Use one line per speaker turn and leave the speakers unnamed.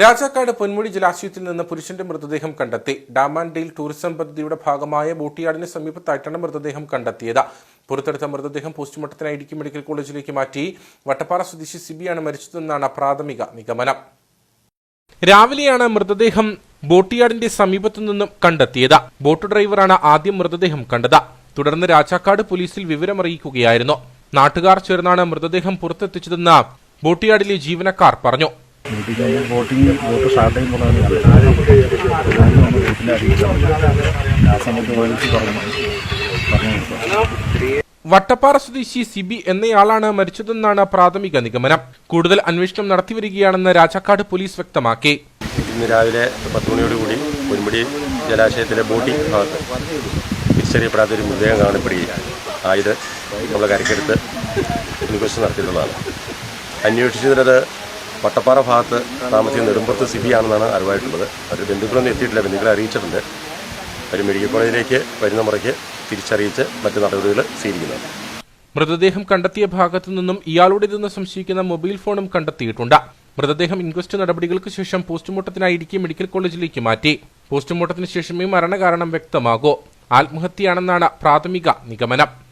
രാജാക്കാട് പൊന്മുടി ജലാശയത്തിൽ നിന്ന് പുരുഷന്റെ മൃതദേഹം കണ്ടെത്തി. ഡാമാൻഡിയിൽ ടൂറിസം പദ്ധതിയുടെ ഭാഗമായ ബോട്ടിയാടിന് സമീപത്തായിട്ടാണ് മൃതദേഹം കണ്ടെത്തിയത്. പുറത്തെടുത്ത മൃതദേഹം പോസ്റ്റ്മോർട്ടത്തിനായി ഇടുക്കി മെഡിക്കൽ കോളേജിലേക്ക് മാറ്റി. വട്ടപ്പാറ സ്വദേശി സിബിയാണ് മരിച്ചതെന്നാണ് പ്രാഥമിക നിഗമനം. രാവിലെയാണ് മൃതദേഹം ബോട്ടിയാടിന്റെ സമീപത്തു നിന്നും കണ്ടെത്തിയത്. ബോട്ട് ഡ്രൈവറാണ് ആദ്യം മൃതദേഹം കണ്ടത്. തുടർന്ന് രാജാക്കാട് പോലീസിൽ വിവരമറിയിക്കുകയായിരുന്നു. നാട്ടുകാർ ചേർന്നാണ് മൃതദേഹം പുറത്തെത്തിച്ചതെന്ന് ബോട്ടിയാടിലെ ജീവനക്കാർ പറഞ്ഞു.
ബോട്ടിങ് ബോട്ട് സ്റ്റാർട്ട് ചെയ്യുമ്പോഴാണ് ഞാനും അറിയിച്ചത് ആ സമയത്ത് പോലീസ് പറഞ്ഞു. പറഞ്ഞു
വട്ടപ്പാറ സ്വദേശി സിബി എന്നയാളാണ് മരിച്ചതെന്നാണ് പ്രാഥമിക നിഗമനം. കൂടുതൽ അന്വേഷണം നടത്തിവരികയാണെന്ന് രാജാക്കാട് പോലീസ് വ്യക്തമാക്കി.
ഇന്ന് രാവിലെ പത്ത് മണിയോടുകൂടി പൊന്മുടി ജലാശയത്തിലെ ബോട്ടിംഗ് ഭാഗത്ത് തിരിച്ചറിയപ്പെടാത്ത ഒരു മൃതദേഹം കാണപ്പെടുകയാണ് ആയത്. നമ്മളെ കരക്കെടുത്ത് ഇൻക്വസ്റ്റ് നടത്തിയിട്ടുള്ളതാണ്. അന്വേഷിച്ചത് വട്ടപ്പാറ ഭാഗത്ത് താമസിക്കുന്ന നെടുമ്പുറത്ത് സിബിയാണെന്നാണ് അറിവായിട്ടുള്ളത്. അവർ ബന്ധുക്കളൊന്നും എത്തിയിട്ടില്ല. ബന്ധുക്കളെ അറിയിച്ചിട്ടുണ്ട്. അവർ മെഡിക്കൽ കോളേജിലേക്ക് വരുന്ന മുറയ്ക്ക് തിരിച്ചറിയിച്ച് മറ്റ് നടപടികൾ സ്വീകരിക്കുന്നത്
മൃതദേഹം കണ്ടെത്തിയ ഭാഗത്തു നിന്നും ഇയാളുടേതെന്ന് സംശയിക്കുന്ന മൊബൈൽ ഫോണും കണ്ടെത്തിയിട്ടുണ്ട്. മൃതദേഹം ഇൻക്വസ്റ്റ് നടപടികൾക്ക് ശേഷം പോസ്റ്റ്മോർട്ടത്തിനായി ഇടുക്കി മെഡിക്കൽ കോളേജിലേക്ക് മാറ്റി. പോസ്റ്റ്മോർട്ടത്തിന് ശേഷമേ മരണകാരണം വ്യക്തമാകൂ. ആത്മഹത്യയാണെന്നാണ് പ്രാഥമിക നിഗമനം.